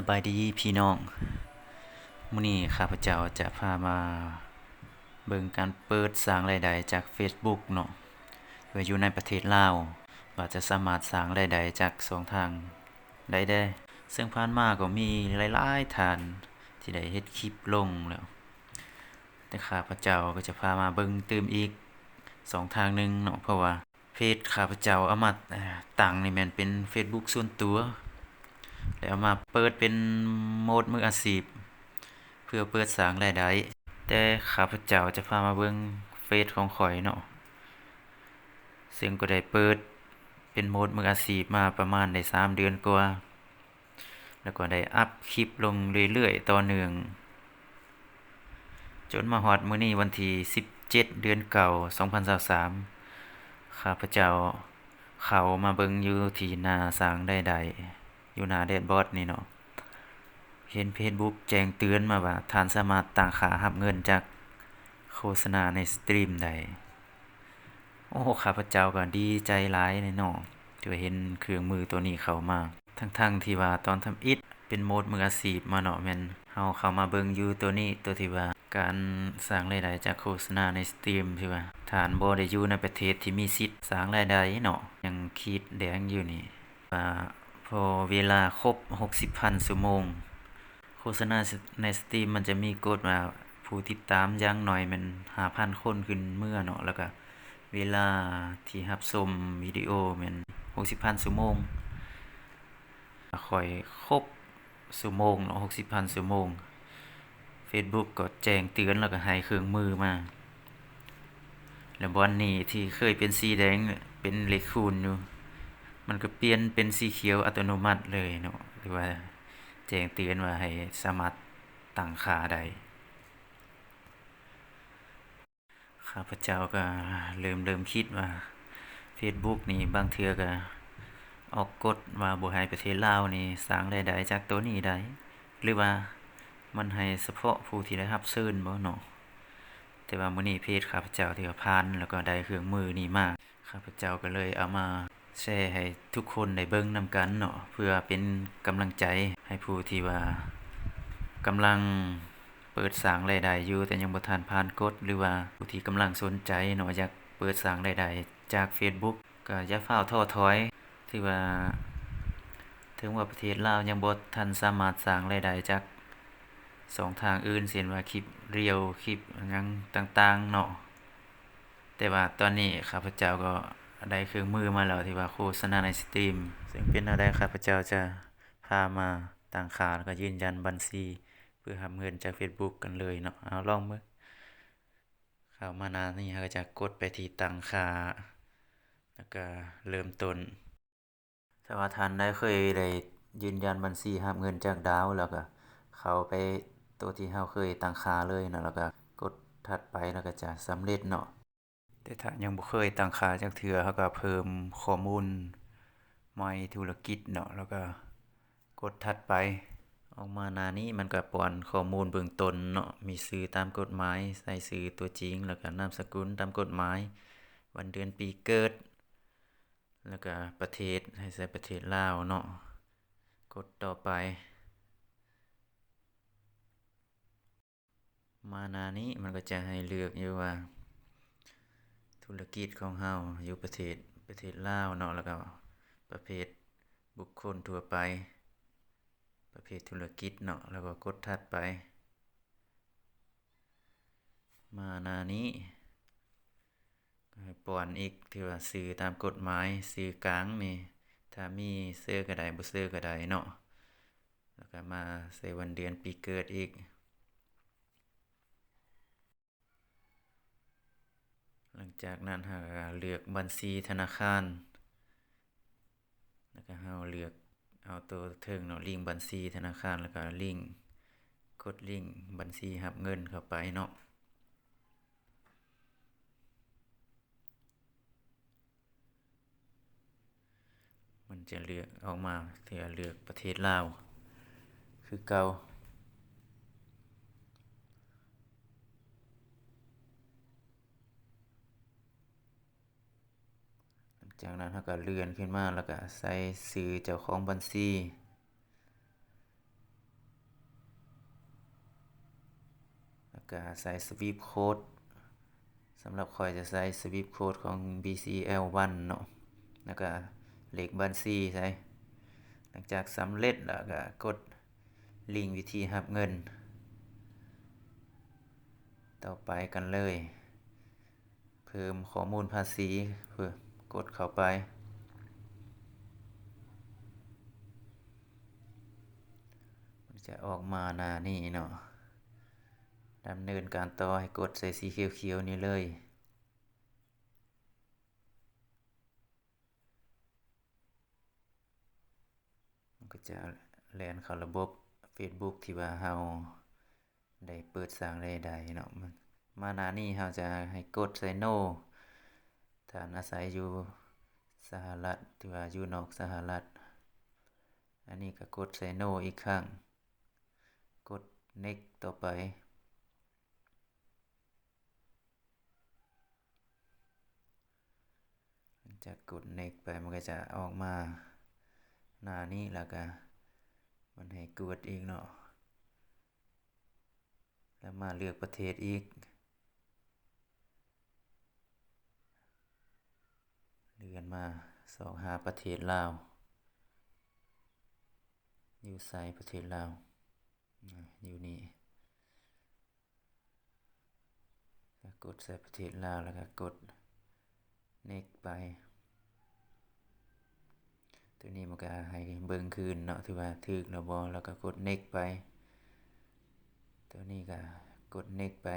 สบายดีพี่น้องมื้อนี้ข้าพเจ้าจะพามาเบิ่งการเปิดสร้างรายได้จาก Facebook เนาะโดยอยู่ในประเทศลาวว่าจะสามารถสร้างรายได้จากสองทางได้ได้ ซึ่งผ่านมาก็มีหลายๆท่านที่ได้เฮ็ดคลิปลงแล้ว แต่ข้าพเจ้าก็จะพามาเบิ่งเติมอีกสองทางหนึงเนาะเพราะว่าเพจข้าพเจ้าเอามาเอ่อตั้งนี่แม่นเป็น Facebook ส่วนตัว แล้วมาเปิดเป็นโหมดมืออาชีพเพื่อเปิดสร้างรายได้แต่ข้าพเจ้าจะพามาเบิ่งเฟซของข้อยเนาะซึ่งก็ได้เปิดเป็นโหมดมืออาชีพมาประมาณได้3เดือนกว่า แล้วก็ได้อัปคลิปลงเรื่อยๆต่อเนื่องจนมาฮอดมื้อนี้วันที่17 เดือนเก่า 2023ข้าพเจ้าเขามาเบิ่งอยู่ที่หน้าสร้างได้ได้ อยู่หน้าแดดบอดนี่เนาะเห็น Facebook แจ้งเตือนมาว่าท่านสามารถตั้งค่ารับเงินจากโฆษณาในสตรีมได้โอ้ข้าพเจ้าก็ดีใจหลายเลยเนาะที่ว่าเห็นเครื่องมือตัวนี้เข้ามาทั้งๆที่ว่าตอนทำอิฐเป็นโหมดมืออาชีพมาเนาะแม่นเฮาเข้ามาเบิ่งอยู่ตัวนี้ตัวที่ว่าการสร้างรายได้จากโฆษณาในสตรีมที่ว่าท่านบ่ได้อยู่ในประเทศที่มีสิทธิ์สร้างรายได้เนาะยังขีดแดงอยู่นี่ว่า พอเวลาครบ 60,000ชั่วโมง โฆษณาในสตรีมมันจะมีกฎว่าผู้ติดตามอย่างน้อยมัน5,000คนขึ้นเมื่อเนาะแล้วก็เวลาที่รับชมวิดีโอม่น60,000ชั่วโมงค่อยครบชั่วโมงเนาะ60,000ชั่วโมง Facebook ก็แจ้งเตือนแล้วก็ให้เครื่องมือมา แล้วบอนนี้ที่เคยเป็นสีแดงเป็นเลขคูณอยู่ มันก็เปลี่ยนเป็นสีเขียวอัตโนมัติเลยเนาะหรือว่าแจ้งเตือนว่าให้สามารถตั้งค่าได้ข้าพเจ้าก็เริ่มเริ่มคิดว่า Facebook นี่บางเทือก็ออกกฎว่าบ่ให้ประเทศลาวนี่สร้างรายได้จากตัวนี้ได้หรือว่ามันให้เฉพาะผู้ที่ได้รับเชิญบ่เนาะแต่ว่ามื้อนี้เพจข้าพเจ้าที่ว่าผ่านแล้วก็ได้เครื่องมือนี้มาข้าพเจ้าก็เลยเอามา แชร์ให้ทุกคนได้เบิ่งนำกันเนาะเพื่อเป็นกำลังใจให้ผู้ที่ว่ากำลังเปิดสร้างรายได้อยู่แต่ยังบ่ทันผ่านกฎหรือว่าผู้ที่กำลังสนใจเนาะอยากเปิดสร้างรายได้จาก Facebook ก็อย่าฟ้าท้อถอยที่ว่า ถึงว่าประเทศลาวยังบ่ทันสามารถสร้างรายได้จากสองทางอื่นเช่นว่าคลิปเรียวคลิปหยังต่างๆเนาะแต่ว่าตอนนี้ข้าพเจ้าก็ ได้เครื่องมือมาแล้วที่ว่าโฆษณาในสตรีม ซึ่งเป็นแนวใดข้าพเจ้าจะพามาตั้งค่าแล้วก็ยืนยันบัญชี เพื่อรับเงินจาก Facebook กันเลยเนาะเอาลองเบิ่งเข้ามานานี้เราก็จะกดไปที่ตั้งค่าแล้วก็เริ่มต้นถ้าว่าท่านได้เคยได้ยืนยันบัญชีรับเงินจากดาวแล้วก็เข้าไปตัวที่เราเคยตั้งค่าเลยเนาะแล้วก็กดถัดไปแล้วก็จะสำเร็จเนาะ แต่ถ้ายังบ่เคยตั้งค่าจักเทื่อเราก็เพิ่มข้อมูลใหม่ธุรกิจเนาะแล้วก็กดถัดไป ออกมาหน้านี้มันก็ป้อนข้อมูลเบื้องต้นเนาะมีชื่อตามกฎหมายใส่ชื่อตัวจริง แล้วก็นามสกุลตามกฎหมาย วันเดือนปีเกิด แล้วก็ประเทศให้ใส่ประเทศลาวเนาะกดต่อไป มาหน้านี้มันก็จะให้เลือกอยู่ว่า ธุรกิจของเราอยู่ประเทศประเทศลาวเนาะแล้วก็ประเภทบุคคลทั่วไป ประเภทธุรกิจเนาะแล้วก็กดถัดไป มานานี้ป้อนอีกที่ว่าชื่อตามกฎหมายชื่อกลางนี่ถ้ามีเสื้อก็ได้บ่เสื้อก็ได้เนาะแล้วก็มาใส่วันเดือนปีเกิดอีก หลัง จากนั้นเรากเลือกบัญชีธนาคาร แล้วก็เราเลือกเอาตัวเทิงเนาะลิงก์บัญชีธนาคารแล้วก็ลิงก์กดลิงก์บัญชีรับเงินเข้าไปเนาะมันจะเลือกออกมาเถือเลือกประเทศลาวคือเก่า จากนั้นเราก็เลื่อนขึ้นมาแล้วก็ใส่ซื้อเจ้าของบัญชีแล้วก็ใส่สวิปโค้ดสำหรับคอยจะใส่สวิปโค้ดของ BCL1 เนาะแล้วก็เลขบัญชีใส่หลังจากสำเร็จแล้วก็กดลิงก์วิธีหับเงิน ต่อไปกันเลย เพิ่มข้อมูลภาษีเพื่อ กดเข้าไป มันจะออกมาหน้านี้เนาะดำเนินการต่อให้กดใส่สีเขียวๆนี้เลยมันก็จะแล่นเข้าระบบ Facebook ที่ว่าเราได้เปิดสร้างรายได้เนาะมันมาหน้านี้เราจะให้กดใส่ No ถ้าอาศัยอยู่สหรัฐที่ว่าอยู่นอกสหรัฐ อันนี้ก็กดใส่ No อีกครั้ง กด Next ต่อไป จะกด Next ไปมันก็จะออกมาหน้านี้แล้วก็มันให้กดอีกเนาะแล้วมาเลือกประเทศอีก เลื่อนมาสองหาประเทศลาว อยู่ไสประเทศลาวอยู่นี่กกดใส่ประเทศลาวแล้วก็กด Next ไป ตัวนี้มันก็ให้เบิ่งคืนเนาะที่ว่าถึกแล้วบ่แล้วก็กด Next ไป ตัวนี้ก็กด Next ไป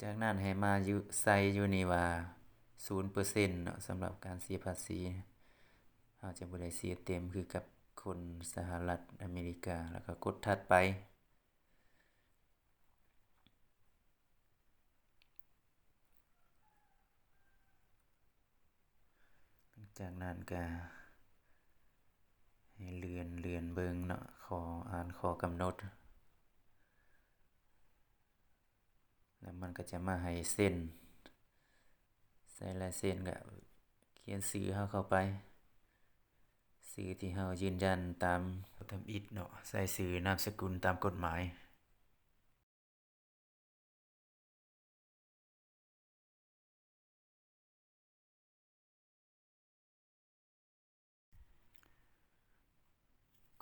จากนั้นให้มาอยู่ใส่อยู่นี่ว่า0%เนาะสำหรับการเสียภาษีเราจะบ่ได้เสียเต็มคือกับคนสหรัฐอเมริกาแล้วก็กดถัดไปจากนั้นก็ให้เลื่อนเลื่อนเบิงเนาะขออ่านขอกำหนด แล้วมันก็จะมาให้เซ็นใส่ลายเซ็นก็เขียนชื่อเราเข้าไปชื่อที่เรายืนยันตามทำอิฐเนาะ ใส่ชื่อนามสกุลตามกฎหมาย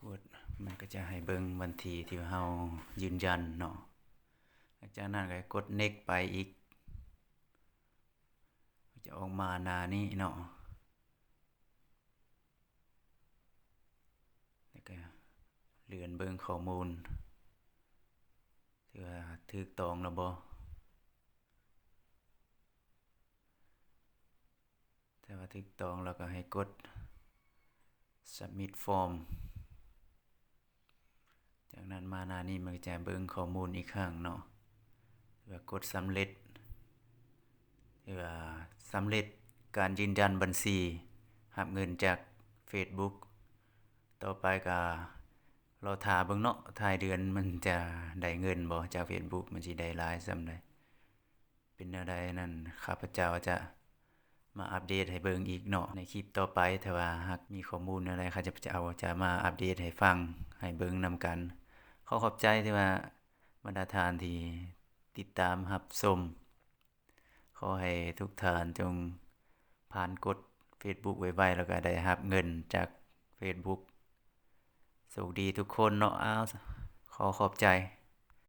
กดมันก็จะให้เบิ่งวันที่ที่เรายืนยันเนาะ จากนั้นก็กด Next ไปอีก จะออกมาหน้านี้เนาะแล้วก็เลื่อนเบิ่งข้อมูลที่ว่าถูกต้องแล้วบ่ถ้าว่าถูกต้องแล้วก็ให้กด Submit Form จากนั้นมาหน้านี้มันจะเบิ่งข้อมูลอีกครั้งเนาะ ว่ากดสำเร็จที่ว่าสำเร็จการยืนยันบัญชีรับเงินจาก Facebook ต่อไปก็เรอท่าเบิ่งเนาะทายเดือนมันจะได้เงินบ่จาก Facebook มันสิได้หลายส่ำใดเป็นแนวใดนั้นข้าพเจ้าจะมาอัปเดตให้เบิ่งอีกเนาะในคลิปต่อไปถ้าว่าหากมีข้อมูลอะไรข้าพเจ้าจะมาอัปเดตให้ฟังให้เบิ่งนำกัน ขอขอบใจที่ว่าบรรดาทานที่ ติดตามหับชมขอให้ทุกท่านจงผ่านกด Facebook ไวๆแล้วก็ได้หับเงินจาก Facebook สุขดีทุกคนเนาะอ้าวขอขอบใจ